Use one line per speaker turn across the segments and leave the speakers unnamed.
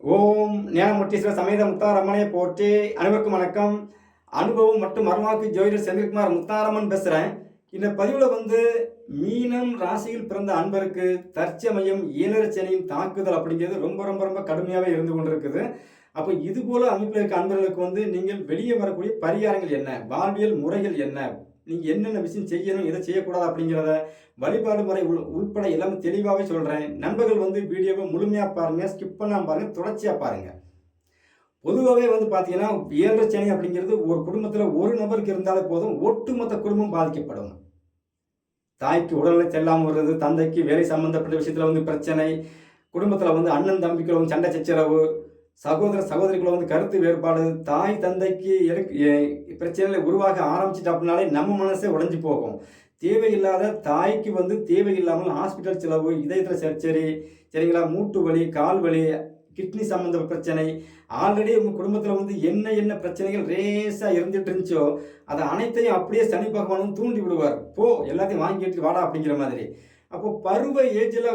ஓம் ஞானமுட்டீஸ்வர சமேத முத்தாரம்மனை போற்றி. அனைவருக்கும் வணக்கம். அனுபவம் மற்றும் மர்மாக்கு ஜோதிடர் செந்தில்குமார் முத்தாரம்மன் பேசுகிறேன் இந்த பதிவில் வந்து மீனம் ராசியில் பிறந்த அன்பருக்கு தற்சமயம் ஏழரச்சனியின் தாக்குதல் அப்படிங்கிறது ரொம்ப ரொம்ப ரொம்ப கடுமையாகவே இருந்து கொண்டிருக்குது. அப்போ இது போல அமைப்பில் இருக்க அன்பர்களுக்கு வந்து நீங்கள் வெளியே வரக்கூடிய பரிகாரங்கள் என்ன? வாழ்வியல் முறைகள் என்ன? நீங்கள் என்னென்ன விஷயம் செய்யணும் எதை செய்யக்கூடாது அப்படிங்கிறத வழிபாடு முறை உள் உள்பட எல்லாமே தெளிவாகவே சொல்கிறேன் நண்பர்கள் வந்து வீடியோவை முழுமையாக பாருங்கள் ஸ்கிப் பண்ணாமல் பாருங்கள் தொடர்ச்சியாக பாருங்கள் பொதுவாகவே வந்து பார்த்தீங்கன்னா ஏழரை சனி அப்படிங்கிறது ஒரு குடும்பத்தில் ஒரு நபருக்கு இருந்தாலே போதும் ஒட்டுமொத்த குடும்பம் பாதிக்கப்படும். தாய்க்கு உடல்நிலை செல்லாமல் வருது தந்தைக்கு வேலை சம்மந்தப்பட்ட விஷயத்தில் வந்து பிரச்சனை குடும்பத்தில் வந்து அண்ணன் தம்பிக்குள்ள வந்து சண்டை சச்சரவு சகோதர சகோதரிக்குள்ள வந்து கருத்து வேறுபாடு தாய் தந்தைக்கு எனக்கு பிரச்சனைகளை உருவாக ஆரம்பிச்சிட்டு அப்படின்னாலே நம்ம மனசே உடஞ்சி போகும். தேவையில்லாத தாய்க்கு வந்து தேவையில்லாமல் ஹாஸ்பிட்டல் செலவு இதயத்தில் சர்ச்சரி சரிங்களா மூட்டு வலி கால் வலி கிட்னி சம்மந்த பிரச்சனை ஆல்ரெடி உங்கள் குடும்பத்தில் வந்து என்ன என்ன பிரச்சனைகள் ரேஸாக இருந்துட்டு இருந்துச்சோ அதை அனைத்தையும் அப்படியே சனி பகவானும் தூண்டி விடுவார். போ எல்லாத்தையும் வாங்கிட்டு வாடா அப்படிங்கிற மாதிரி. அப்போ பருவ ஏஜில்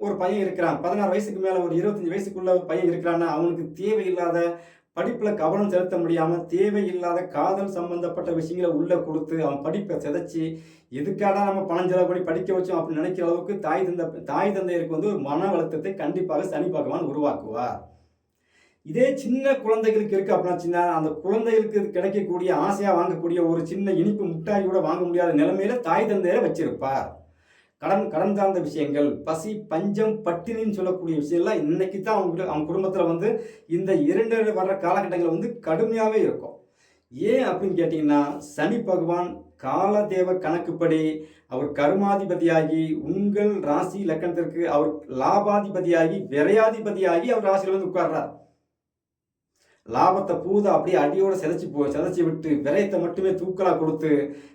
ஒரு பையன் இருக்கிறான். பதினாறு வயசுக்கு மேலே ஒரு இருபத்தஞ்சி வயசுக்குள்ள ஒரு பையன் இருக்கிறான்னா அவனுக்கு தேவையில்லாத படிப்பில் கவனம் செலுத்த முடியாமல் தேவையில்லாத காதல் சம்பந்தப்பட்ட விஷயங்களை உள்ளே கொடுத்து அவன் படிப்பை சிதைச்சி எதுக்காடா நம்ம பணம் செலவு பண்ணி படிக்க வச்சோம் அப்படின்னு நினைக்கிற அளவுக்கு தாய் தந்தை தாய் தந்தையருக்கு வந்து ஒரு மன அழுத்தத்தை கண்டிப்பாக சனி பகவான் உருவாக்குவார். இதே சின்ன குழந்தைகளுக்கு இருக்கு அப்படின்னா சின்ன அந்த குழந்தைகளுக்கு கிடைக்கக்கூடிய ஆசையாக வாங்கக்கூடிய ஒரு சின்ன இனிப்பு முட்டாய் கூட வாங்க முடியாத நிலைமையில தாய் தந்தையரை வச்சிருப்பார். கடன் கடன் சார்ந்த விஷயங்கள் பசி பஞ்சம் பட்டினின்னு சொல்லக்கூடிய விஷயம்லாம் இன்னைக்கு தான் அவங்க அவங்க குடும்பத்தில் வந்து இந்த இரண்டு வர்ற காலகட்டங்கள் வந்து கடுமையாகவே இருக்கும். ஏன் அப்படின்னு கேட்டிங்கன்னா சனி பகவான் காலதேவ கணக்குப்படி அவர் கருமாதிபதியாகி உங்கள் ராசி லக்கணத்திற்கு அவர் லாபாதிபதியாகி விரையாதிபதியாகி அவர் ராசியில் வந்து உட்கார்றார். லாபத்தை பூதா அப்படியே அடியோட சிதைச்சு போ சிதைச்சி விட்டு விரயத்தை மட்டுமே தூக்கலாக கொடுத்து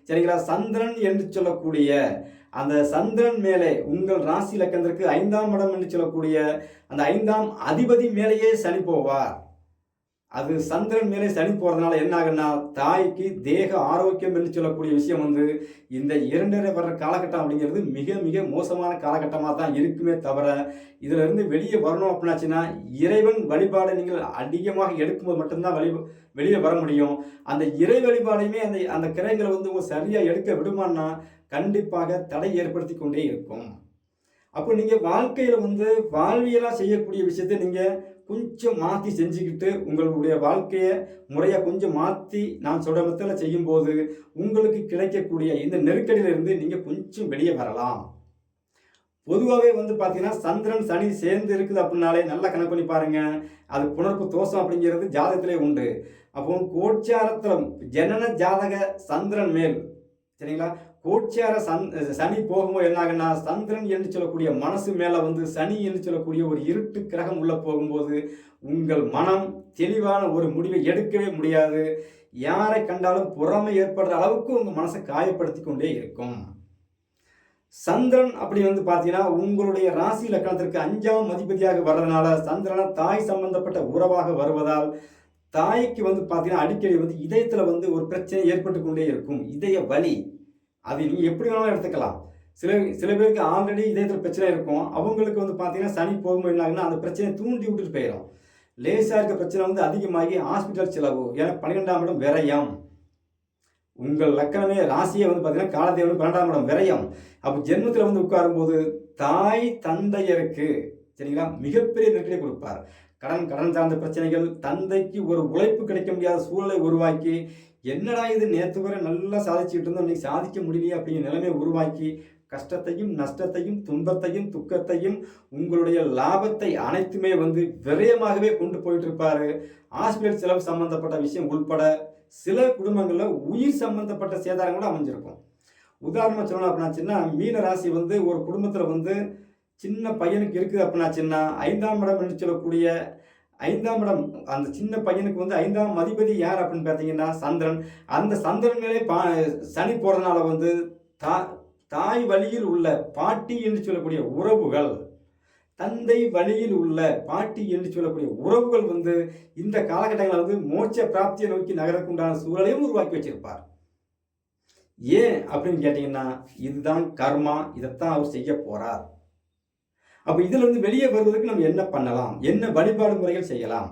சரிங்களா சந்திரன் என்று சொல்லக்கூடிய அந்த சந்திரன் மேலே உங்கள் ராசி லக்கணத்திற்கு ஐந்தாம் இடம் என்று சொல்லக்கூடிய அந்த ஐந்தாம் அதிபதி மேலேயே சனி போவார். அது சந்திரன் மேலே சனி போகிறதுனால என்ன ஆகுன்னா தாய்க்கு தேக ஆரோக்கியம் என்று சொல்லக்கூடிய விஷயம் வந்து இந்த இரண்டரை வர்ற காலகட்டம் அப்படிங்கிறது மிக மிக மோசமான காலகட்டமாக தான் இருக்குமே தவிர இதிலிருந்து வெளியே வரணும் அப்படின்னாச்சுன்னா இறைவன் வழிபாடை நீங்கள் அதிகமாக எடுக்கும்போது மட்டும்தான் வழி வெளியே வர முடியும். அந்த இறை வழிபாடையுமே அந்த அந்த கிரகங்களை வந்து உங்கள் சரியாக எடுக்க விடுமான்னா கண்டிப்பாக தடை ஏற்படுத்தி கொண்டே இருக்கும். அப்போ நீங்கள் வாழ்க்கையில் வந்து வாழ்வியலாக செய்யக்கூடிய விஷயத்தை நீங்கள் கொஞ்சம் மாற்றி செஞ்சுக்கிட்டு உங்களுடைய வாழ்க்கையை முறையாக கொஞ்சம் மாற்றி நான் சொல்கிற மெத்தடில் செய்யும்போது உங்களுக்கு கிடைக்கக்கூடிய இந்த நெருக்கடியிலிருந்து நீங்கள் கொஞ்சம் வெளியே வரலாம். பொதுவாகவே வந்து பார்த்தீங்கன்னா சந்திரன் சனி சேர்ந்து இருக்குது அப்படின்னாலே நல்லா கணக்கு பண்ணி பாருங்கள் அது புணர்ப்பு தோஷம் அப்படிங்கிறது ஜாதகத்திலே உண்டு. அப்போ கோட்சாரத்தில் ஜனன ஜாதக சந்திரன் மேல். சரிங்களா? கோட்சேர சந் சனி போகும்போது என்னாகன்னா சந்திரன் என்று சொல்லக்கூடிய மனசு மேலே வந்து சனி என்று சொல்லக்கூடிய ஒரு இருட்டு கிரகம் உள்ளே போகும்போது உங்கள் மனம் தெளிவான ஒரு முடிவை எடுக்கவே முடியாது. யாரை கண்டாலும் புறமை ஏற்படுற அளவுக்கு உங்கள் மனசை காயப்படுத்தி கொண்டே இருக்கும். சந்திரன் அப்படி வந்து பார்த்தீங்கன்னா உங்களுடைய ராசி லக்கணத்திற்கு அஞ்சாம் அதிபதியாக வர்றதுனால சந்திரனை தாய் சம்பந்தப்பட்ட உறவாக வருவதால் தாய்க்கு வந்து பார்த்தீங்கன்னா அடிக்கடி வந்து இதயத்தில் வந்து ஒரு பிரச்சனை ஏற்பட்டு கொண்டே இருக்கும். இதய வலி. அது நீங்கள் எப்படி வேணாலும் எடுத்துக்கலாம். சில சில பேருக்கு ஆல்ரெடி இதயத்தில் பிரச்சனை இருக்கும். அவங்களுக்கு வந்து பார்த்தீங்கன்னா சனி போகும்போது என்ன ஆகுன்னா அந்த பிரச்சனையை தூண்டி விட்டுட்டு போயிடும் லேசாக இருக்க பிரச்சனை வந்து அதிகமாகி ஹாஸ்பிட்டல் செலவு. ஏன்னா பன்னிரெண்டாம் இடம் விரயம். உங்கள் லக்கணமே ராசியை வந்து பார்த்தீங்கன்னா காலதேவன் பன்னெண்டாம் இடம் விரயம். அப்போ ஜென்மத்தில் வந்து உட்காரும்போது தாய் தந்தையருக்கு சரிங்களா? மிகப்பெரிய நெருக்கடியை கொடுப்பார். கடன் கடன் சார்ந்த பிரச்சனைகள் தந்தைக்கு ஒரு உழைப்பு கிடைக்க முடியாத சூழலை உருவாக்கி என்னடா இது நேற்று வரை நல்லா சாதிச்சுட்டு இருந்தோம் இன்னைக்கு சாதிக்க முடியலையே அப்படிங்கிற நிலைமையை உருவாக்கி கஷ்டத்தையும் நஷ்டத்தையும் துன்பத்தையும் துக்கத்தையும் உங்களுடைய லாபத்தை அனைத்துமே வந்து விரயமாகவே கொண்டு போயிட்டு இருப்பாரு. ஹாஸ்பிட்டல் செலவு சம்பந்தப்பட்ட விஷயம் உள்பட சில குடும்பங்களில் உயிர் சம்பந்தப்பட்ட சேதாரம் கூட அமைஞ்சிருக்கும். உதாரணமாக சொல்லணும் அப்படின்னாச்சுன்னா மீன ராசி வந்து ஒரு குடும்பத்தில் வந்து சின்ன பையனுக்கு இருக்குது அப்படின்னாச்சுன்னா ஐந்தாம் இடம் என்று சொல்லக்கூடிய ஐந்தாம் இடம் அந்த சின்ன பையனுக்கு வந்து ஐந்தாம் அதிபதி யார் அப்படின்னு பார்த்தீங்கன்னா சந்திரன். அந்த சந்திரன் மேலே பா சனி போகிறதுனால வந்து தா தாய் வழியில் உள்ள பாட்டி என்று சொல்லக்கூடிய உறவுகள் தந்தை வழியில் உள்ள பாட்டி என்று சொல்லக்கூடிய உறவுகள் வந்து இந்த காலகட்டங்களில் வந்து மோட்ச பிராப்தியை நோக்கி நகரக்குண்டான சூழலையும் உருவாக்கி வச்சிருப்பார். ஏன் அப்படின்னு கேட்டிங்கன்னா இதுதான் கர்மா இதைத்தான் அவர் செய்ய போகிறார் அப்போ இதிலிருந்து வெளியே வருவதற்கு நம்ம என்ன பண்ணலாம்? என்ன வழிபாடு முறைகள் செய்யலாம்?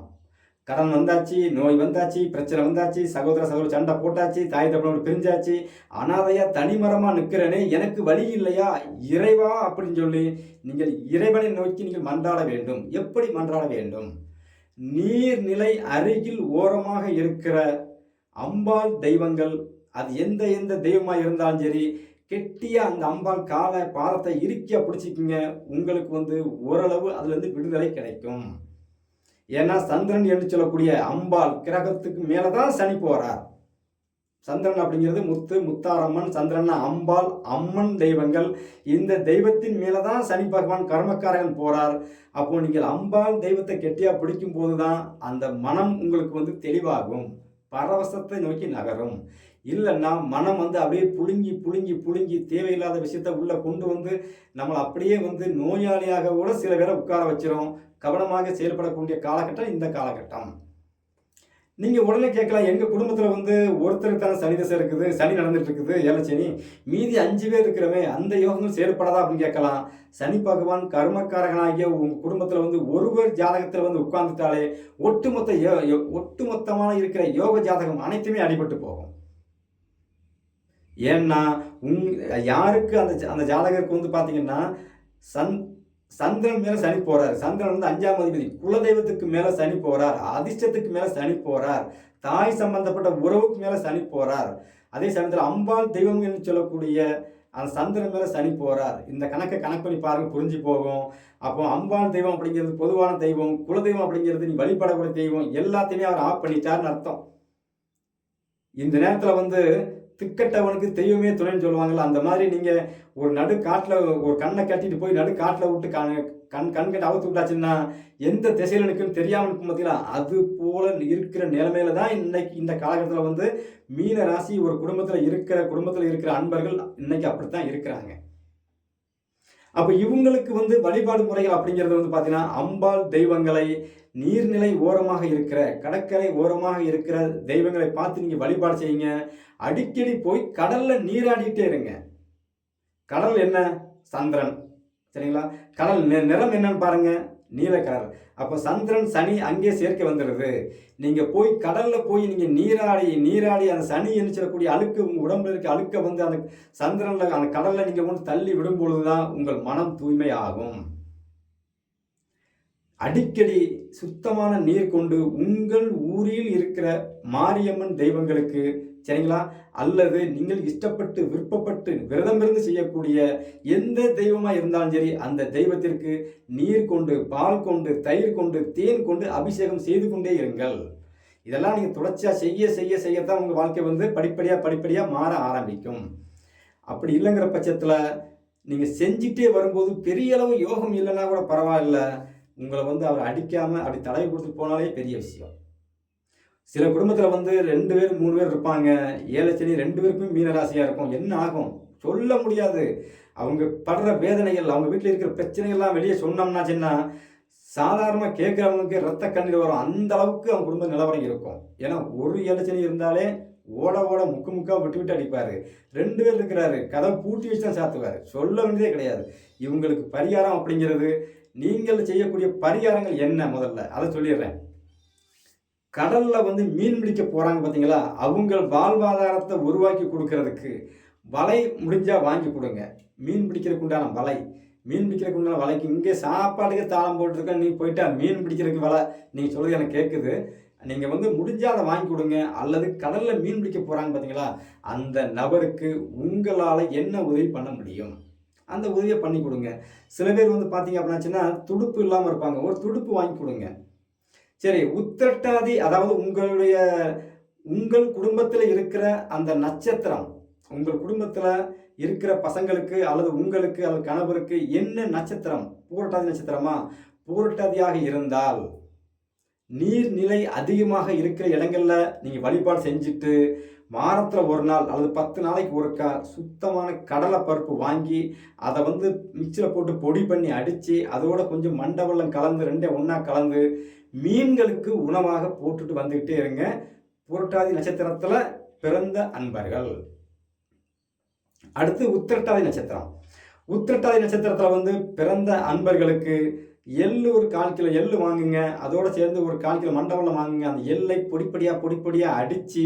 கடன் வந்தாச்சு நோய் வந்தாச்சு பிரச்சனை வந்தாச்சு சகோதர சகோதர சண்டை போட்டாச்சு தாய் தப்பனோடு பிரிஞ்சாச்சு அனாதையா தனிமரமாக நிற்கிறனே எனக்கு வழி இல்லையா? இறைவா அப்படின்னு சொல்லி நீங்கள் இறைவனை நோக்கி நீங்கள் மன்றாட வேண்டும். எப்படி மன்றாட வேண்டும்? நீர்நிலை அருகில் ஓரமாக இருக்கிற அம்பாள் தெய்வங்கள் அது எந்த எந்த தெய்வமாக இருந்தாலும் சரி கெட்டியாக அந்த அம்பாள் காலை பாதத்தை இறுக்கியா பிடிச்சிக்கிங்க. உங்களுக்கு வந்து ஓரளவு அதுலேருந்து விடுதலை கிடைக்கும். ஏன்னா சந்திரன் என்று சொல்லக்கூடிய அம்பாள் கிரகத்துக்கு மேலே தான் சனி போகிறார் சந்திரன் அப்படிங்கிறது முத்து முத்தாரம்மன் சந்திரன் அம்பாள் அம்மன் தெய்வங்கள். இந்த தெய்வத்தின் மேலே தான் சனி பகவான் கர்மக்காரகன் போறார். அப்போ நீங்கள் அம்பாள் தெய்வத்தை கெட்டியாக பிடிக்கும் போது தான் அந்த மனம் உங்களுக்கு வந்து தெளிவாகும். பரவசத்தை நோக்கி நகரும். இல்லைன்னா மனம் வந்து அப்படியே புழுங்கி புழுங்கி புழுங்கி தேவையில்லாத விஷயத்த உள்ளே கொண்டு வந்து நம்மளை அப்படியே வந்து நோயாளியாக கூட சில பேரை உட்கார வச்சிரும். கவனமாக செயல்படக்கூடிய காலகட்டம் இந்த காலகட்டம். நீங்கள் உடனே கேட்கலாம் எங்கள் குடும்பத்தில் வந்து ஒருத்தருக்கு தான் சனி தசை இருக்குது சனி நடந்துட்டு இருக்குது ஏழை மீதி அஞ்சு பேர் இருக்கிறவே அந்த யோகங்கள் செயல்படாதா அப்படின்னு கேட்கலாம். சனி பகவான் கர்மக்காரகனாகிய உங்கள் குடும்பத்தில் வந்து ஒருவர் ஜாதகத்தில் வந்து உட்கார்ந்துட்டாலே ஒட்டுமொத்த யோ- யோ- ஒட்டுமொத்தமான இருக்கிற யோக ஜாதகம் அனைத்துமே அடிபட்டு போகும். ஏன்னா உங் யாருக்கு அந்த ஜா- அந்த ஜாதகருக்கு வந்து பார்த்தீங்கன்னா சந் சந்திரன் மேலே சனி போகிறார் சந்திரன் வந்து அஞ்சாம் அதிபதி. குலதெய்வத்துக்கு மேலே சனி போகிறார் அதிர்ஷ்டத்துக்கு மேலே சனி போகிறார் தாய் சம்பந்தப்பட்ட உறவுக்கு மேலே சனி போகிறார் அதே சமயத்தில் அம்பாள் தெய்வம் என்று சொல்லக்கூடிய அந்த சந்திரன் மேலே சனி போகிறார் இந்த கணக்கை கணக்கு பண்ணி பாருங்க புரிஞ்சு போகும். அப்போ அம்பாள் தெய்வம் அப்படிங்கிறது பொதுவான தெய்வம். குலதெய்வம் அப்படிங்கிறது நீ வழிபடக்கூடிய தெய்வம். எல்லாத்தையுமே அவர் ஆஃப் பண்ணிட்டார்னு அர்த்தம். இந்த நேரத்தில் வந்து திக்கட்டவனுக்கு தெய்வமே துணைன்னு சொல்லுவாங்கல்ல அந்த மாதிரி நீங்கள் ஒரு நடு காட்டில் ஒரு கண்ணை கட்டிட்டு போய் நடு காட்டில் விட்டு கண் கண் கண் கட்டி அவுத்து விட்டாச்சுன்னா எந்த திசையில் நிற்கும் தெரியாமல் இருக்கும் பார்த்தீங்களா அது போல் இருக்கிற நிலைமையில தான் இன்னைக்கு இந்த காலகட்டத்தில் வந்து மீன ராசி ஒரு குடும்பத்தில் இருக்கிற குடும்பத்தில் இருக்கிற அன்பர்கள் இன்னைக்கு அப்படித்தான் இருக்கிறாங்க. அப்போ இவங்களுக்கு வந்து வழிபாடு முறைகள் அப்படிங்கிறது வந்து பார்த்தீங்கன்னா அம்பாள் தெய்வங்களை நீர்நிலை ஓரமாக இருக்கிற கடற்கரை ஓரமாக இருக்கிற தெய்வங்களை பார்த்து நீங்கள் வழிபாடு செய்யுங்க. அடிக்கடி போய் கடல்ல நீராடிட்டே இருங்க. கடல் என்ன? சந்திரன். சரிங்களா? கடல் நிறம் என்னன்னு பாருங்க. நீலக்கடல் அப்போ சந்திரன் சனி அங்கே சேர்க்க வந்துடுது. நீங்கள் போய் கடலில் போய் நீங்கள் நீராடி நீராடி அந்த சனி என்ன அழுக்கு உங்கள் உடம்புல இருக்க அழுக்க வந்து அந்த சந்திரனில் அந்த கடலில் நீங்கள் கொண்டு தள்ளி விடும் பொழுதுதான் உங்கள் மனம் தூய்மை ஆகும் அடிக்கடி சுத்தமான நீர் கொண்டு உங்கள் ஊரில் இருக்கிற மாரியம்மன் தெய்வங்களுக்கு சரிங்களா? அல்லது நீங்கள் இஷ்டப்பட்டு விருப்பப்பட்டு விரதமிருந்து செய்யக்கூடிய எந்த தெய்வமா இருந்தாலும் சரி அந்த தெய்வத்திற்கு நீர் கொண்டு பால் கொண்டு தயிர் கொண்டு தேன் கொண்டு அபிஷேகம் செய்து கொண்டே இருங்கள். இதெல்லாம் நீங்கள் தொடர்ச்சியாக செய்ய செய்ய செய்யத்தான் உங்கள் வாழ்க்கை வந்து படிப்படியாக படிப்படியாக மாற ஆரம்பிக்கும். அப்படி இல்லைங்கிற பட்சத்தில் நீங்கள் செஞ்சுட்டே வரும்போது பெரிய அளவு யோகம் இல்லைன்னா கூட பரவாயில்ல. உங்களை வந்து அவர் அடிக்காமல் அப்படி தடவி கொடுத்து போனாலே பெரிய விஷயம். சில குடும்பத்தில் வந்து ரெண்டு பேர் மூணு பேர் இருப்பாங்க. ஏழை சனி ரெண்டு பேருக்கும் மீனராசியாக இருக்கும். என்ன ஆகும்? சொல்ல முடியாது. அவங்க படுற வேதனைகள் அவங்க வீட்டில் இருக்கிற பிரச்சனைகள்லாம் வெளியே சொன்னோம்னா சின்ன சாதாரணமாக கேட்குறவங்களுக்கு ரத்த கண்ணீர் வரும். அந்த அளவுக்கு அவங்க குடும்ப நிலவரம் இருக்கும். ஏன்னா ஒரு ஏழச்சனி இருந்தாலே ஓட ஓட முக்கு முக்கா விட்டு விட்டு அடிப்பார். ரெண்டு பேர் இருக்கிறாரு. கதை பூட்டி வச்சு தான் சாத்துவார். சொல்ல வேண்டியதே கிடையாது. இவங்களுக்கு பரிகாரம் அப்படிங்கிறது நீங்கள் செய்யக்கூடிய பரிகாரங்கள் என்ன முதல்ல? அதை சொல்லிடுறேன். கடலில் வந்து மீன் பிடிக்க போகிறாங்க பார்த்தீங்களா அவங்க வாழ்வாதாரத்தை உருவாக்கி கொடுக்கறதுக்கு வலை முடிஞ்சால் வாங்கி கொடுங்க. மீன் பிடிக்கிறதுக்கு உண்டான வலை. மீன் பிடிக்கிறதுக்கு உண்டான வலைக்கு இங்கே சாப்பாட்டுக்கு தாளம் போட்டிருக்க நீ போயிட்டா மீன் பிடிக்கிறதுக்கு வலை. நீங்கள் சொல்கிறது எனக்கு கேட்குது நீங்கள் வந்து முடிஞ்சால் அதை வாங்கி கொடுங்க. அல்லது கடலில் மீன் பிடிக்க போகிறாங்க பார்த்தீங்களா அந்த நபருக்கு உங்களால் என்ன உதவி பண்ண முடியும்? அந்த உதவியை பண்ணி கொடுங்க. சில பேர் வந்து பார்த்தீங்க அப்படின்னாச்சுன்னா துடுப்பு இல்லாமல் இருப்பாங்க. ஒரு துடுப்பு வாங்கி கொடுங்க. சரி உத்திரட்டாதி அதாவது உங்களுடைய உங்கள் குடும்பத்தில் இருக்கிற அந்த நட்சத்திரம் உங்கள் குடும்பத்தில் இருக்கிற பசங்களுக்கு அல்லது உங்களுக்கு அல்லது கணவருக்கு என்ன நட்சத்திரம்? பூரட்டாதி நட்சத்திரமா? பூரட்டாதியாக இருந்தால் நீர்நிலை அதிகமாக இருக்கிற இடங்களில் நீங்கள் வழிபாடு செஞ்சுட்டு வாரத்தில் ஒரு நாள் அல்லது பத்து நாளைக்கு ஒருக்கா சுத்தமான கடலை பருப்பு வாங்கி அதை வந்து மிக்சியில் போட்டு பொடி பண்ணி அடித்து அதோட கொஞ்சம் மண்டவெல்லம் கலந்து ரெண்டே ஒன்றா கலந்து மீன்களுக்கு உணவாக போட்டுட்டு வந்துக்கிட்டே இருங்க. புரட்டாதி நட்சத்திரத்தில் பிறந்த அன்பர்கள். அடுத்து உத்திரட்டாதி நட்சத்திரம். உத்திரட்டாதி நட்சத்திரத்தில் வந்து பிறந்த அன்பர்களுக்கு எள்ளு ஒரு கால் கிலோ எள்ளு வாங்குங்க. அதோடு சேர்ந்து ஒரு கால் கிலோ மண்டபம் வாங்குங்க. அந்த எள்ளை பொடிப்படியாக பொடிப்படியாக அடித்து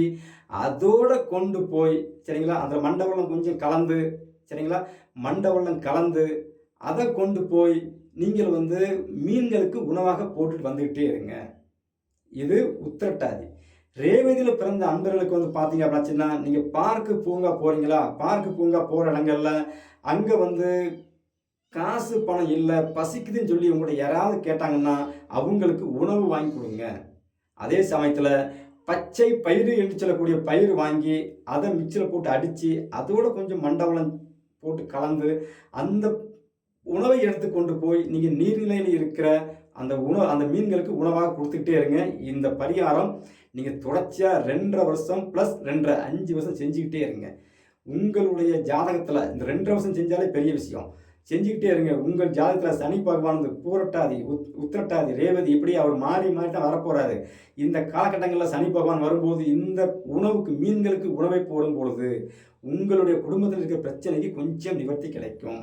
அதோட கொண்டு போய் சரிங்களா? அந்த மண்டபம் கொஞ்சம் கலந்து சரிங்களா? மண்டவெல்லம் கலந்து அதை கொண்டு போய் நீங்கள் வந்து மீன்களுக்கு உணவாக போட்டுட்டு வந்துக்கிட்டே இருங்க. இது உத்திரட்டாதி. ரேவதியில் பிறந்த அன்பர்களுக்கு வந்து பார்த்தீங்க அப்படின்னா நீங்கள் பார்க்கு பூங்கா போகிறீங்களா பார்க்கு பூங்கா போகிற இடங்கள்ல அங்கே வந்து காசு பணம் இல்லை பசிக்குதுன்னு சொல்லி உங்கள்ட்ட யாராவது கேட்டாங்கன்னா அவங்களுக்கு உணவு வாங்கி கொடுங்க. அதே சமயத்தில் பச்சை பயிறு என்று சொல்லக்கூடிய பயிர் வாங்கி அதை மிக்சியில் போட்டு அடித்து அதோட கொஞ்சம் மண்டவளம் போட்டு கலந்து அந்த உணவை எடுத்து கொண்டு போய் நீங்கள் நீர்நிலையில் இருக்கிற அந்த உணவு அந்த மீன்களுக்கு உணவாக கொடுத்துக்கிட்டே இருங்க. இந்த பரிகாரம் நீங்கள் தொடர்ச்சியாக ரெண்டரை வருஷம் ப்ளஸ் ரெண்டரை அஞ்சு வருஷம் செஞ்சுக்கிட்டே இருங்க. உங்களுடைய ஜாதகத்தில் இந்த ரெண்டரை வருஷம் செஞ்சாலே பெரிய விஷயம். செஞ்சுக்கிட்டே இருங்க. உங்கள் ஜாதகத்தில் சனி பகவான் பூரட்டாதி உத் உத்திரட்டாதி ரேவதி இப்படி அவர் மாறி மாறி தான் வரப்போகிறாரு இந்த காலகட்டங்களில் சனி பகவான் வரும்போது இந்த உணவுக்கு மீன்களுக்கு உணவை போடும் பொழுது உங்களுடைய குடும்பத்தில் இருக்கிற பிரச்சனைக்கு கொஞ்சம் நிவர்த்தி கிடைக்கும்.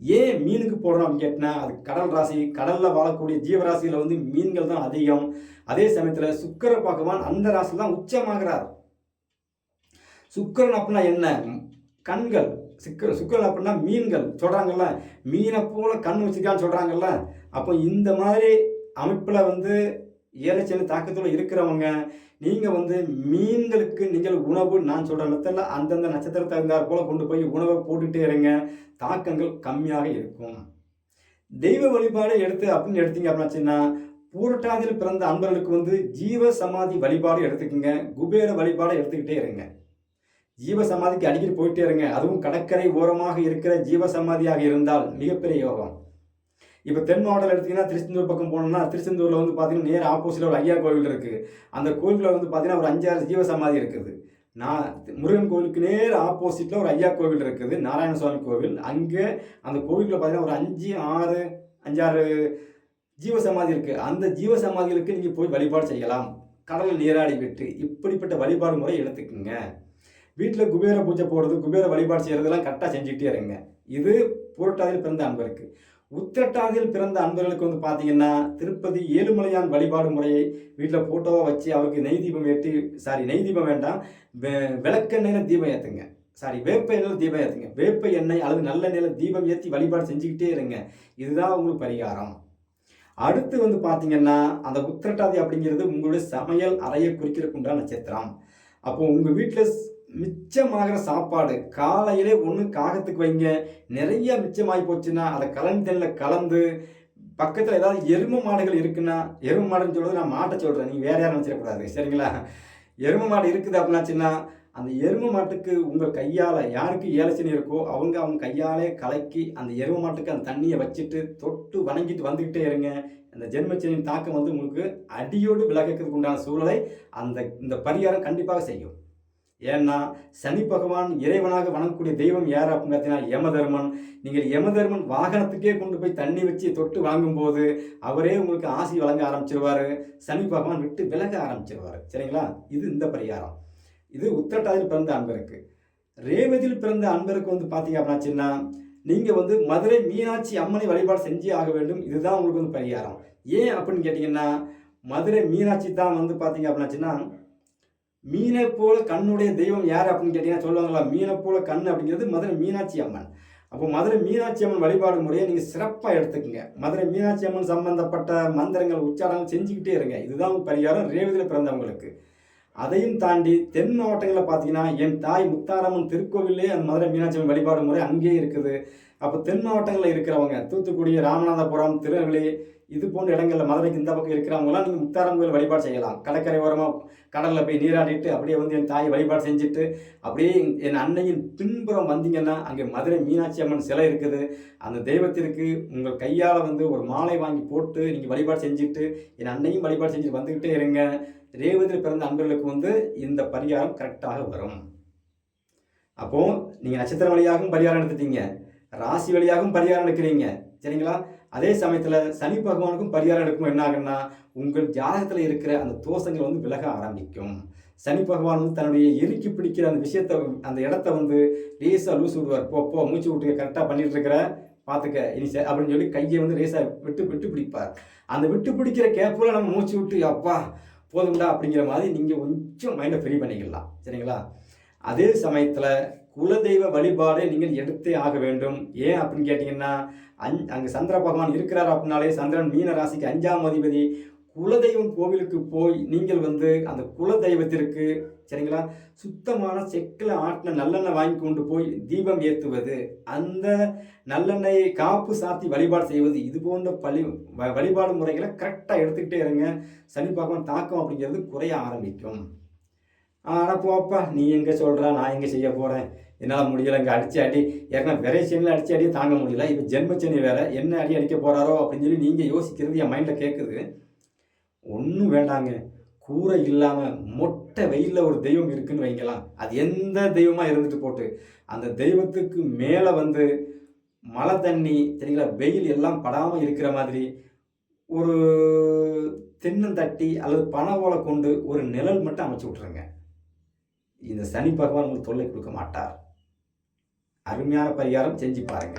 ஏன் மீனுக்கு போடுறோம் அப்படின்னு கேட்டினா அது கடல் ராசி கடலில் வாழக்கூடிய ஜீவராசியில் வந்து மீன்கள் தான் அதிகம். அதே சமயத்தில் சுக்கர பகவான் அந்த ராசியில் தான் உச்சமாகிறார். சுக்கரன் அப்படின்னா என்ன? கண்கள். சிக்கல் சுக்கல் அப்படின்னா மீன்கள் சொல்கிறாங்கல்ல மீனை போல கண் வச்சுருக்கான்னு சொல்கிறாங்கல்ல அப்போ இந்த மாதிரி அமைப்பில் வந்து ஏலச்சனி தாக்கத்தில் இருக்கிறவங்க நீங்கள் வந்து மீன்களுக்கு நீங்கள் உணவு நான் சொல்கிற மெத்தடில் அந்தந்த நட்சத்திரத்தை இருந்தால் போல் கொண்டு போய் உணவை போட்டுகிட்டே இருங்க. தாக்கங்கள் கம்மியாக இருக்கும். தெய்வ வழிபாடு எடுத்து அப்படின்னு எடுத்தீங்க அப்படின்னாச்சுன்னா பூரட்டாதியில் பிறந்த அன்பர்களுக்கு வந்து ஜீவ சமாதி வழிபாடு எடுத்துக்கோங்க. குபேர வழிபாடு எடுத்துக்கிட்டே இருங்க. ஜீவ சமாதிக்கு அடிக்கடி போயிட்டே இருங்க. அதுவும் கடற்கரை ஓரமாக இருக்கிற ஜீவ சமாதியாக இருந்தால் மிகப்பெரிய யோகம். இப்போ தென் மாவட்டம் எடுத்தீங்கன்னா திருச்செந்தூர் பக்கம் போனோம்னா திருச்செந்தூரில் வந்து பார்த்தீங்கன்னா நேர் ஆப்போசிட்டில் ஒரு ஐயா கோவில் இருக்குது அந்த கோவிலில் வந்து பார்த்தீங்கன்னா ஒரு அஞ்சாறு ஜீவ சமாதி இருக்குது. நான் முருகன் கோவிலுக்கு நேர் ஆப்போசிட்டில் ஒரு ஐயா கோவில் இருக்குது. நாராயணசுவாமி கோவில். அங்கே அந்த கோவிலில் பார்த்தீங்கன்னா ஒரு அஞ்சு ஆறு அஞ்சாறு ஜீவ சமாதி இருக்குது அந்த ஜீவ சமாதிகளுக்கு நீங்கள் போய் வழிபாடு செய்யலாம். கடலில் நீராடி விட்டு இப்படிப்பட்ட வழிபாடு முறை எடுத்துக்கோங்க. வீட்டில் குபேர பூஜை போடுறது குபேர வழிபாடு செய்கிறதெல்லாம் கரெக்டாக செஞ்சுக்கிட்டே இருங்க. இது புரட்டாதியில் பிறந்த அன்பருக்கு. உத்திரட்டாதியில் பிறந்த அன்பர்களுக்கு வந்து பார்த்தீங்கன்னா திருப்பதி ஏழுமலையான் வழிபாடு முறையை வீட்டில் ஃபோட்டோவாக வச்சு அவருக்கு நெய் தீபம் ஏற்றி சாரி நெய் தீபம் வேண்டாம். வெ- விளக்கெண்ணெயில் தீபம் ஏற்றுங்க சாரி வேப்ப எண்ணெயில் தீபம் ஏற்றுங்க வேப்ப எண்ணெய் அல்லது நல்ல எண்ணெயில் தீபம் ஏற்றி வழிபாடு செஞ்சுக்கிட்டே இருங்க. இதுதான் உங்களுக்கு பரிகாரம். அடுத்து வந்து பார்த்தீங்கன்னா அந்த உத்திரட்டாதி அப்படிங்கிறது உங்களுடைய சமையல் அறையை குறிக்கிறதுக்குண்டான நட்சத்திரம். அப்போ உங்கள் வீட்டில் மிச்சமாகிற சாப்பாடு. காலையிலே ஒன்று காகத்துக்கு வைங்க. நிறைய மிச்சமாகி போச்சுன்னா அதை கலந்தெல்ல கலந்து பக்கத்தில் ஏதாவது எருமை மாடுகள் இருக்குன்னா எருமை மாடுன்னு சொல்கிறது நான் மாட்டை சொல்கிறேன் நீங்கள் வேற யாரும் நினச்சிடக்கூடாது. சரிங்களா? எருமை மாடு இருக்குது அப்படின்னாச்சுன்னா அந்த எருமை மாட்டுக்கு உங்கள் கையால் யாருக்கு ஏலச்சினி இருக்கோ அவங்க அவங்க கையாலே கலக்கி அந்த எருமை மாட்டுக்கு அந்த தண்ணியை வச்சுட்டு தொட்டு வணங்கிட்டு வந்துக்கிட்டே இருங்க. அந்த ஜென்மச்சனியின் தாக்கம் வந்து உங்களுக்கு அடியோடு விலகிறதுக்கு உண்டான சூழலை அந்த இந்த பரிகாரம் கண்டிப்பாக செய்யும். ஏன்னா சனி பகவான் இறைவனாக வணங்கக்கூடிய தெய்வம் யார் அப்படின்னு பார்த்தீங்கன்னா யமதர்மன். நீங்கள் யமதர்மன் வாகனத்துக்கே கொண்டு போய் தண்ணி வச்சு தொட்டு வாங்கும்போது அவரே உங்களுக்கு ஆசி வழங்க ஆரம்பிச்சிருவாரு. சனி பகவான் விட்டு விலக ஆரம்பிச்சிருவாரு. சரிங்களா? இது இந்த பரிகாரம். இது உத்திரட்டாதியில் பிறந்த அன்பருக்கு. ரேவதியில் பிறந்த அன்பருக்கு வந்து பார்த்தீங்க அப்படின்னாச்சுன்னா நீங்கள் வந்து மதுரை மீனாட்சி அம்மனை வழிபாடு செஞ்சே ஆக வேண்டும். இதுதான் உங்களுக்கு வந்து பரிகாரம். ஏன் அப்படின்னு கேட்டிங்கன்னா மதுரை மீனாட்சி தான் வந்து பார்த்தீங்க அப்படின்னாச்சுன்னா மீனை போல கண்ணுடைய தெய்வம் யார் அப்படின்னு கேட்டிங்கன்னா சொல்லுவாங்களா? மீனை போல கண் அப்படிங்கிறது மதுரை மீனாட்சி அம்மன். அப்போ மதுரை மீனாட்சி அம்மன் வழிபாடு முறையை நீங்கள் சிறப்பாக எடுத்துக்கங்க. மதுரை மீனாட்சி அம்மன் சம்பந்தப்பட்ட மந்திரங்கள் உச்சாரணங்கள் செஞ்சுக்கிட்டே இருங்க. இதுதான் பரிகாரம் ரேவதியில் பிறந்தவங்களுக்கு. அதையும் தாண்டி தென் மாவட்டங்களில் பார்த்தீங்கன்னா என் தாய் முத்தாரம்மன் திருக்கோவிலே அந்த மதுரை மீனாட்சி அம்மன் வழிபாடு முறை அங்கேயே இருக்குது. அப்போ தென் மாவட்டங்களில் இருக்கிறவங்க தூத்துக்குடி ராமநாதபுரம் திருநெல்வேலி இது போன்ற இடங்களில் மதுரைக்கு இந்த பக்கம் இருக்கிறவங்களாம் நீங்கள் முத்தாரம் கோயில் வழிபாடு செய்யலாம். கடற்கரை ஓரமாக கடலில் போய் நீராடிட்டு அப்படியே வந்து என் தாயை வழிபாடு செஞ்சுட்டு அப்படியே என் அன்னையின் பின்புறம் வந்தீங்கன்னா அங்கே மதுரை மீனாட்சி அம்மன் சிலை இருக்குது. அந்த தெய்வத்திற்கு உங்கள் கையால் வந்து ஒரு மாலை வாங்கி போட்டு நீங்கள் வழிபாடு செஞ்சுட்டு என் அன்னையும் வழிபாடு செஞ்சுட்டு வந்துக்கிட்டே இருங்க. ரேவதியில் பிறந்த அன்பர்களுக்கு வந்து இந்த பரிகாரம் கரெக்டாக வரும். அப்போது நீங்கள் நட்சத்திரம் வழியாகவும் பரிகாரம் எடுத்துட்டீங்க. ராசி வழியாகவும் பரிகாரம் எடுக்கிறீங்க. சரிங்களா? அதே சமயத்தில் சனி பகவானுக்கும் பரிகாரம் எடுக்கும் என்ன ஆகுன்னா உங்கள் ஜாதகத்தில் இருக்கிற அந்த தோஷங்கள் வந்து விலக ஆரம்பிக்கும். சனி பகவான் வந்து தன்னுடைய எரிக்கி பிடிக்கிற அந்த விஷயத்த அந்த இடத்த வந்து லேசாக லூஸ் விடுவார். போ போ மூச்சு விட்டு கரெக்டாக பண்ணிட்டு இருக்கிற பார்த்துக்க இனி ச- அப்படின்னு சொல்லி கையை வந்து லேசாக விட்டு விட்டு பிடிப்பார். அந்த விட்டு பிடிக்கிற கேப்பில் நம்ம மூச்சு விட்டு அப்பா போதும்டா அப்படிங்கிற மாதிரி நீங்கள் கொஞ்சம் மைண்டை ஃப்ரீ பண்ணிக்கலாம். சரிங்களா? அதே சமயத்தில் குலதெய்வ வழிபாடை நீங்கள் எடுத்தே ஆக வேண்டும். ஏன் அப்படின்னு கேட்டிங்கன்னா அஞ் அங்கே சந்திர பகவான் இருக்கிறார் அப்படின்னாலே சந்திரன் மீன ராசிக்கு அஞ்சாம் அதிபதி. குலதெய்வம் கோவிலுக்கு போய் நீங்கள் வந்து அந்த குலதெய்வத்திற்கு சரிங்களா சுத்தமான செக்கில் ஆட்டின நல்லெண்ணெய் வாங்கி கொண்டு போய் தீபம் ஏற்றுவது அந்த நல்லெண்ணெயை காப்பு சாத்தி வழிபாடு செய்வது இது போன்ற பழி வ- வழிபாடு முறைகளை கரெக்டாக எடுத்துக்கிட்டே இருங்க. சனி பகவான் தாக்கம் அப்படிங்கிறது குறைய ஆரம்பிக்கும். ஆனால் போப்பா நீ எங்கே சொல்கிறா நான் எங்கே செய்ய போகிறேன் என்னால் முடியலை இங்கே அடிச்சு அடி. ஏன்னா விரை சென்னில் அடிச்சு அடி தாங்க முடியல. இப்போ ஜென்மச்சனி வேற என்ன அடி அடிக்க போகிறாரோ அப்படின்னு சொல்லி நீங்கள் யோசிக்கிறது என் மைண்டில் கேட்குது ஒன்றும் வேண்டாங்க. கூரை இல்லாமல் மொட்டை வெயிலில் ஒரு தெய்வம் இருக்குன்னு வைங்களாம் அது எந்த தெய்வமாக இருந்துட்டு போட்டு. அந்த தெய்வத்துக்கு மேலே வந்து மழை தண்ணி சரிங்களா? வெயில் எல்லாம் படாமல் இருக்கிற மாதிரி ஒரு தென்னந்தட்டி அல்லது பனை ஓலை கொண்டு ஒரு நிழல் மட்டும் அமைச்சு விட்ருங்க இந்த சனி பகவான் உங்களுக்கு தொல்லை கொடுக்க மாட்டார். அருமையான பரிகாரம் செஞ்சு பாருங்க.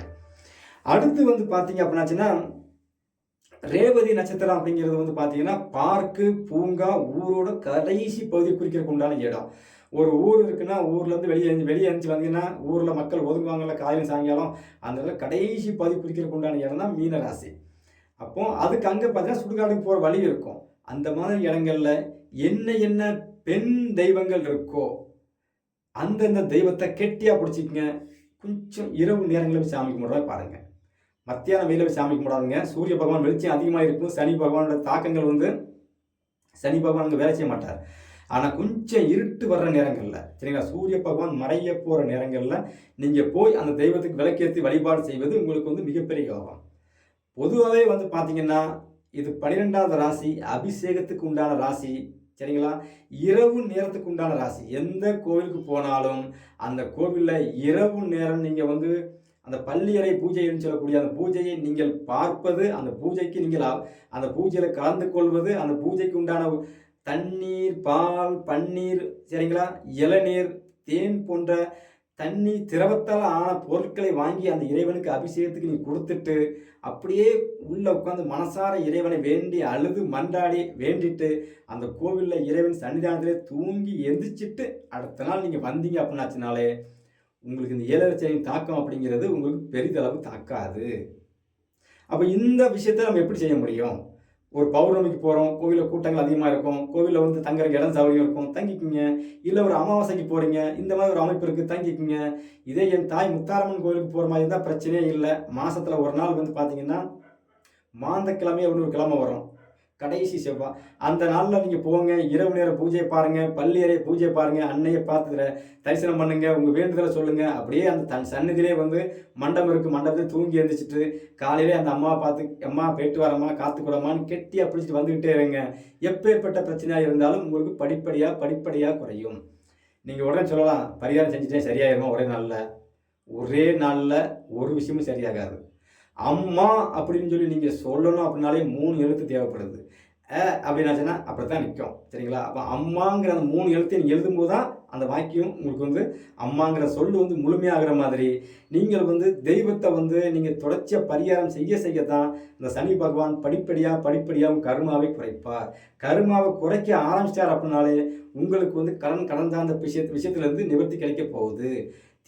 அடுத்து வந்து பார்த்தீங்க அப்படின்னாச்சுன்னா ரேவதி நட்சத்திரம் அப்படிங்கிறது வந்து பார்த்தீங்கன்னா பார்க்கு பூங்கா ஊரோட கடைசி பகுதி குறிக்கிறதுக்கு உண்டான இடம். ஒரு ஊர் இருக்குன்னா ஊர்லேருந்து வெளியே வெளியே அஞ்சு வந்தீங்கன்னா ஊரில் மக்கள் ஒதுங்குவாங்கல்ல காலையில் சாயங்காலம் அந்த கடைசி பகுதி குறிக்கிறதுக்கு உண்டான இடம் தான் மீனராசி. அப்போ அதுக்கு அங்கே பார்த்தீங்கன்னா சுடுகாடுக்கு போகிற வழி இருக்கும். அந்த மாதிரி இடங்களில் என்ன என்ன பெண் தெய்வங்கள் இருக்கோ அந்தந்த தெய்வத்தை கெட்டியாக பிடிச்சிக்கங்க. கொஞ்சம் இரவு நேரங்களில் போய் சாமி கும்பிட்றதா பாருங்கள் மத்தியான வெயில போய் சாமி கும்பிடாதுங்க. சூரிய பகவான் வெளிச்சம் அதிகமாக இருக்கும். சனி பகவானோட தாக்கங்கள் வந்து சனி பகவான் அங்கே வேலை செய்ய மாட்டார். ஆனால் கொஞ்சம் இருட்டு வர்ற நேரங்களில் சரிங்களா? சூரிய பகவான் மறைய போகிற நேரங்களில் நீங்கள் போய் அந்த தெய்வத்துக்கு விளக்கேற்றி வழிபாடு செய்வது உங்களுக்கு வந்து மிகப்பெரிய யோகம். பொதுவாகவே வந்து பார்த்தீங்கன்னா இது பன்னிரெண்டாவது ராசி அபிஷேகத்துக்கு உண்டான ராசி சரிங்களா? இரவு நேரத்துக்கு உண்டான ராசி. எந்த கோவிலுக்கு போனாலும் அந்த கோவிலில் இரவு நேரம் நீங்கள் வந்து அந்த பள்ளியறை பூஜைன்னு சொல்லக்கூடிய அந்த பூஜையை நீங்கள் பார்ப்பது அந்த பூஜைக்கு நீங்கள் அந்த பூஜையில் கலந்து கொள்வது அந்த பூஜைக்கு உண்டான தண்ணீர் பால் பன்னீர் சரிங்களா? இளநீர் தேன் போன்ற தண்ணி திரவத்தால் ஆன பொருட்களை வாங்கி அந்த இறைவனுக்கு அபிஷேகத்துக்கு நீ கொடுத்துட்டு அப்படியே உள்ளே உட்காந்து மனசார இறைவனை வேண்டி அழுது மன்றாடி வேண்டிட்டு அந்த கோவிலில் இறைவன் சன்னிதானத்திலே தூங்கி எந்திரிச்சிட்டு அடுத்த நாள் நீங்கள் வந்தீங்க அப்படின்னாச்சுனாலே உங்களுக்கு இந்த ஏழரச்சனையின் தாக்கம் அப்படிங்கிறது உங்களுக்கு பெரிதளவு தாக்காது. அப்போ இந்த விஷயத்தை நம்ம எப்படி செய்ய முடியும்? ஒரு பௌர்ணமிக்கு போகிறோம் கோவிலில் கூட்டங்கள் அதிகமாக இருக்கும் கோவிலில் வந்து தங்குறதுக்கு இடம் சௌகரியம் இருக்கும் தங்கிக்குங்க. இல்லை ஒரு அமாவாசைக்கு போகிறீங்க இந்த மாதிரி ஒரு அமைப்பு இருக்குது தங்கிக்குங்க. இதே என் தாய் முத்தாரம்மன் கோவிலுக்கு போகிற மாதிரி இருந்தால் பிரச்சனையே இல்லை. மாதத்தில் ஒரு நாள் வந்து பார்த்தீங்கன்னா மாந்தக்கிழமை அப்படின்னு ஒரு கிழமை வரும். கடைசி செவ்வாய் அந்த நாளில் நீங்கள் போங்க இரவு நேர பூஜையை பாருங்கள் பள்ளியறை பூஜையை பாருங்கள் அன்னையை பார்த்துக்கிற தரிசனம் பண்ணுங்கள் உங்கள் வேண்டுதலை சொல்லுங்கள் அப்படியே அந்த தன் சன்னதியிலே வந்து மண்டபம் இருக்குது மண்டபத்தில் தூங்கி எழுந்திரிச்சிட்டு காலையிலே அந்த அம்மாவை பார்த்து அம்மா போயிட்டு வரம்மா காத்துக்கூடமான்னு கெட்டியாக பிடிச்சிட்டு வந்துக்கிட்டே இருங்க. எப்பேற்பட்ட பிரச்சனையாக இருந்தாலும் உங்களுக்கு படிப்படியாக படிப்படியாக குறையும். நீங்கள் உடனே சொல்லலாம் பரிகாரம் செஞ்சுட்டே சரியாயிருமா? ஒரே நாளில். ஒரே நாளில் ஒரு விஷயமும் சரியாகாது. அம்மா அப்படின்னு சொல்லி நீங்கள் சொல்லணும் அப்படின்னாலே மூணு எழுத்து தேவைப்படுது. அப்படின்னாச்சுன்னா அப்படி தான் நிற்கும் சரிங்களா? அப்போ அம்மாங்கிற அந்த மூணு எழுத்தை நீங்கள் எழுதும்போது தான் அந்த வாக்கியம் உங்களுக்கு வந்து அம்மாங்கிற சொல்லு வந்து முழுமையாகிற மாதிரி. நீங்கள் வந்து தெய்வத்தை வந்து நீங்கள் தொடர்ச்சியாக பரிகாரம் செய்ய செய்ய தான் இந்த சனி பகவான் படிப்படியாக படிப்படியாக கருமாவை குறைப்பார். கருமாவை குறைக்க ஆரம்பிச்சிட்டார் அப்படின்னாலே உங்களுக்கு வந்து கடன் கடன் சார்ந்த விஷயத்து விஷயத்துலேருந்து நிவர்த்தி கிடைக்க போகுது.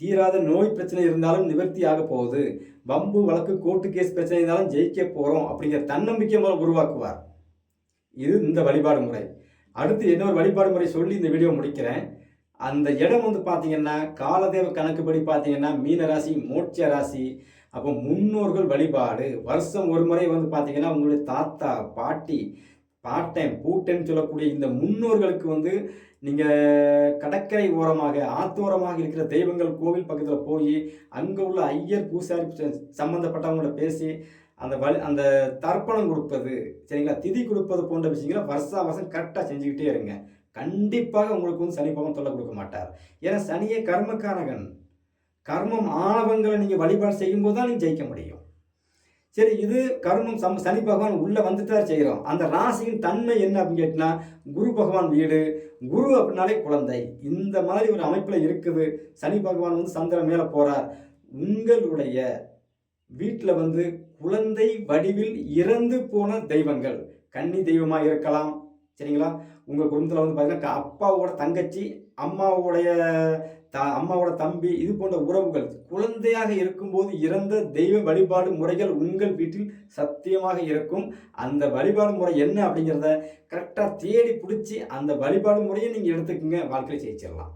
தீராத நோய் பிரச்சனை இருந்தாலும் நிவர்த்தியாக போகுது. வம்பு வழக்கு கோர்ட்டு கேஸ் பிரச்சனை இருந்தாலும் ஜெயிக்க போகிறோம் அப்படிங்கிற தன்னம்பிக்கை மூலம் உருவாக்குவார். இது இந்த வழிபாடு முறை. அடுத்து இன்னொரு வழிபாடு முறை சொல்லி இந்த வீடியோ முடிக்கிறேன். அந்த இடம் வந்து பார்த்தீங்கன்னா காலதேவ கணக்குப்படி பார்த்தீங்கன்னா மீன ராசி மோட்ச ராசி. அப்போ முன்னோர்கள் வழிபாடு. வருஷம் ஒரு முறை வந்து பார்த்தீங்கன்னா உங்களுடைய தாத்தா பாட்டி பாட்டன் பூட்டன் சொல்லக்கூடிய இந்த முன்னோர்களுக்கு வந்து நீங்கள் கடற்கரை ஓரமாக ஆத்தோரமாக இருக்கிற தெய்வங்கள் கோவில் பக்கத்தில் போய் அங்கே உள்ள ஐயர் பூசாரி ச- பேசி அந்த வழி அந்த தர்ப்பணம் கொடுப்பது சரிங்களா? திதி கொடுப்பது போன்ற விஷயங்களை வருஷா வருஷம் கரெக்டாக செஞ்சுக்கிட்டே இருங்க. கண்டிப்பாக உங்களுக்கு வந்து சனி பகவான் தொல்லை கொடுக்க மாட்டார். ஏன்னா சனியே கர்மக்காரகன். கர்மம் ஆணவங்களை நீங்கள் வழிபாடு செய்யும்போது தான் நீங்கள் ஜெயிக்க முடியும். சரி இது கர்மம் சம் சனி பகவான் உள்ளே வந்துட்டார் செய்கிறோம். அந்த ராசியின் தன்மை என்ன அப்படின்னு கேட்டினா குரு பகவான் வீடு குரு அப்படின்னாலே குழந்தை. இந்த மாதிரி ஒரு அமைப்பில் இருக்குது. சனி பகவான் வந்து சந்திரன் மேலே போகிறார் உங்களுடைய வீட்டில் வந்து குழந்தை வடிவில் இறந்து போன தெய்வங்கள். கன்னி தெய்வமாக இருக்கலாம். சரிங்களா? உங்கள் குடும்பத்தில் வந்து பார்த்தீங்கன்னா அப்பாவோட தங்கச்சி அம்மாவோடைய த அம்மாவோட தம்பி இது போன்ற உறவுகள். குழந்தையாக இருக்கும்போது இறந்த தெய்வ வழிபாடு முறைகள் உங்கள் வீட்டில் சத்தியமாக இருக்கும். அந்த வழிபாடு முறை என்ன அப்படிங்கிறத கரெக்டாக தேடி பிடிச்சி அந்த வழிபாடு முறையை நீங்கள் எடுத்துக்கோங்க. வாழ்க்கையில் ஜெயிச்சிடலாம்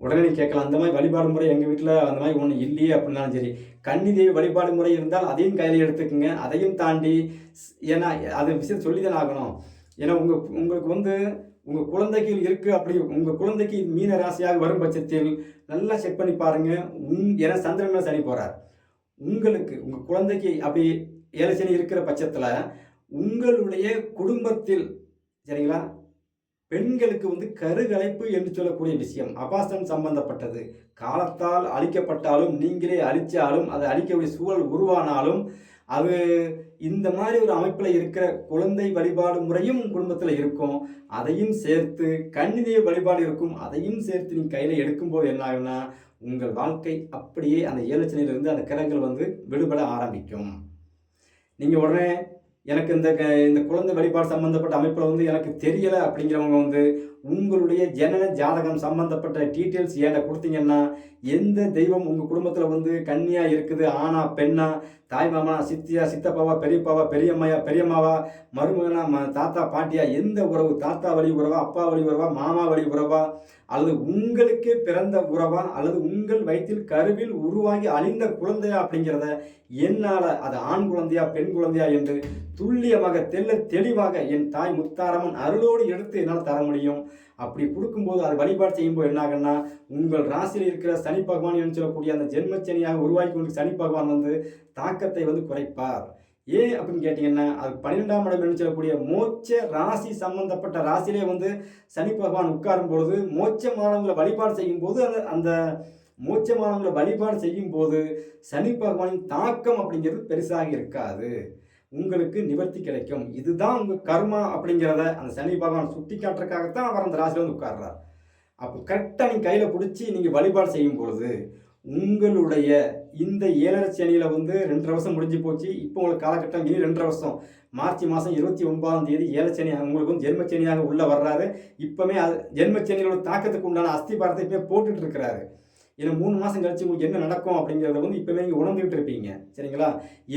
உடனே நீ கேட்கலாம் அந்த மாதிரி வழிபாடு முறை எங்கள் வீட்டில் அந்த மாதிரி ஒன்று இல்லையே அப்படின்னாலும் சரி. கன்னி தேவி வழிபாடு முறை இருந்தால் அதையும் கையில் எடுத்துக்கோங்க. அதையும் தாண்டி ஏன்னா அது விஷயம் சொல்லி தானே ஆகணும். ஏன்னா உங்கள் உங்களுக்கு வந்து உங்கள் குழந்தைக்கு இருக்குது அப்படி உங்கள் குழந்தைக்கு மீன ராசியாக வரும் பட்சத்தில் நல்லா செக் பண்ணி பாருங்கள் உங் ஏன்னா சந்திரன் சனி போகிறார் உங்களுக்கு உங்கள் குழந்தைக்கு அப்படி ஏழை சனி இருக்கிற பட்சத்தில் உங்களுடைய குடும்பத்தில் சரிங்களா? பெண்களுக்கு வந்து கருகலைப்பு என்று சொல்லக்கூடிய விஷயம் அபாசம் சம்பந்தப்பட்டது. காலத்தால் அழிக்கப்பட்டாலும் நீங்களே அழிச்சாலும் அதை அழிக்கக்கூடிய சூழல் உருவானாலும் அது இந்த மாதிரி ஒரு அமைப்பில் இருக்கிற குழந்தை வழிபாடு முறையும் குடும்பத்தில் இருக்கும். அதையும் சேர்த்து கண்ணிதய வழிபாடு இருக்கும். அதையும் சேர்த்து நீ கையில் எடுக்கும்போது என்ன ஆகும்னா உங்கள் வாழ்க்கை அப்படியே அந்த ஏலச்சனையிலிருந்து அந்த கிரகங்கள் வந்து விடுபட ஆரம்பிக்கும். நீங்கள் உடனே எனக்கு இந்த க- இந்த குழந்தை வழிபாடு சம்மந்தப்பட்ட அமைப்பில் வந்து எனக்கு தெரியலை அப்படிங்கிறவங்க வந்து உங்களுடைய ஜனன ஜாதகம் சம்மந்தப்பட்ட டீட்டெயில்ஸ் ஏன்ட கொடுத்தீங்கன்னா எந்த தெய்வம் உங்கள் குடும்பத்தில் வந்து கன்னியாக இருக்குது ஆணா பெண்ணா தாய் மாமனா சித்தியா சித்தப்பாவா பெரியப்பாவா பெரியம்மையா பெரியம்மாவா மருமகனா ம தாத்தா பாட்டியா எந்த உறவு? தாத்தா வழி உறவா அப்பா வழி உறவா மாமா வழி உறவா? அல்லது உங்களுக்கே பிறந்த உறவா? அல்லது உங்கள் வயிற்றில் கருவில் உருவாகி அழிந்த குழந்தையா அப்படிங்கிறத என்னால் அது ஆண் குழந்தையா பெண் குழந்தையா என்று துல்லியமாக தெல்ல தெளிவாக என் தாய் முத்தாரமன் அருளோடு எடுத்து என்னால் தர முடியும். அப்படி கொடுக்கும்போது அதை வழிபாடு செய்யும்போது என்ன ஆகுன்னா உங்கள் ராசியில் இருக்கிற சனி பகவான் என்று சொல்லக்கூடிய அந்த ஜென்மச்சனியாக உருவாக்கி கொண்டு சனி பகவான் வந்து தாக்கத்தை வந்து குறைப்பார். ஏன் அப்படின்னு கேட்டிங்கன்னா அது பன்னிரெண்டாம் இடம் என்று சொல்லக்கூடிய மோட்ச ராசி சம்பந்தப்பட்ட ராசியிலே வந்து சனி பகவான் உட்காரும் பொழுது மோட்சமானவங்களை வழிபாடு செய்யும் போது அந்த அந்த மோட்சமானவங்களை வழிபாடு செய்யும் போது சனி பகவானின் தாக்கம் அப்படிங்கிறது பெருசாக இருக்காது. உங்களுக்கு நிவர்த்தி கிடைக்கும். இதுதான் உங்கள் கர்மா அப்படிங்கிறத அந்த சனி பகவான் சுட்டி காட்டுறக்காகத்தான் அவர் அந்த ராசியில் வந்து உட்கார்றார். அப்போ கரெக்டாக நீங்கள் கையில் பிடிச்சி நீங்கள் வழிபாடு செய்யும் பொழுது உங்களுடைய இந்த ஏழரை சனியில் வந்து ரெண்டரை வருஷம் முடிஞ்சு போச்சு. இப்போ உங்களுக்கு காலகட்டம் இனி ரெண்டரை வருஷம். மார்ச் மாதம் இருபத்தி ஒன்பதாம் தேதி ஏழச்சனி உங்களுக்கு வந்து ஜென்மச்சனியாக உள்ளே வர்றாரு. இப்போமே அது ஜென்மச்சனியோட தாக்கத்துக்கு உண்டான அஸ்திபாரத்தை இப்போ போட்டுட்டு இருக்கிறாரு. ஏன்னா மூணு மாதம் கழிச்சு உங்களுக்கு என்ன நடக்கும் அப்படிங்கிறத வந்து இப்போவே நீங்கள் உணர்ந்துகிட்டு இருப்பீங்க. சரிங்களா?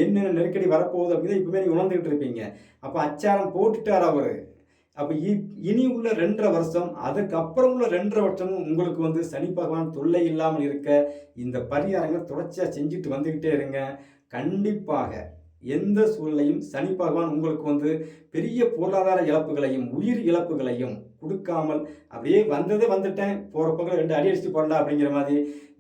என்னென்ன நெருக்கடி வரப்போகுது அப்படிங்கிறத இப்போவே நீங்கள் உணர்ந்துகிட்டு இருப்பீங்க. அப்போ அச்சாரம் போட்டுட்டார் அவர். அப்போ இனி உள்ள ரெண்டரை வருஷம் அதுக்கப்புறம் உள்ள ரெண்டரை வருஷமும் உங்களுக்கு வந்து சனி பகவான் தொல்லை இல்லாமல் இருக்க இந்த பரிகாரங்களை தொடர்ச்சியாக செஞ்சுட்டு வந்துக்கிட்டே இருங்க. கண்டிப்பாக எந்த சூழ்நிலையும் சனி பகவான் உங்களுக்கு வந்து பெரிய பொருளாதார இழப்புகளையும் உயிர் இழப்புகளையும் கொடுக்காமல் அப்படியே வந்ததே வந்துட்டேன். போகிற பக்கம் ரெண்டு அடி அடிச்சுட்டு போடலாம் அப்படிங்கிற மாதிரி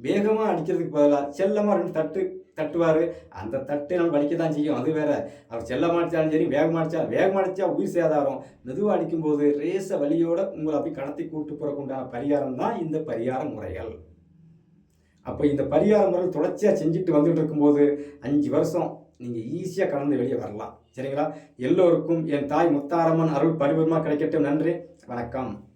வேகமாக அடிக்கிறதுக்கு பதிலாக செல்லமாக ரெண்டு தட்டு தட்டுவார். அந்த தட்டு நம்ம வலிக்க தான் செய்யும். அது வேற. அவர் செல்லமாக அடித்தாலும் சரி வேகமாக அடித்தா வேகமாக அடித்தா உயிர் சேதாரம். மெதுவாக அடிக்கும்போது ரேச வழியோட உங்களை அப்படி கடத்தி கூட்டு போகிறக்குண்டான பரிகாரம் தான் இந்த பரிகார முறைகள். அப்போ இந்த பரிகார முறை தொடர்ச்சியாக செஞ்சுட்டு வந்துட்டு இருக்கும்போது அஞ்சு வருஷம் நீங்கள் ஈஸியாக கலந்து வெளியே வரலாம். சரிங்களா? எல்லோருக்கும் என் தாய் முத்தாரம்மன் அருள் பரிபூர்மா கிடைக்கட்டும். நன்றி. வணக்கம்.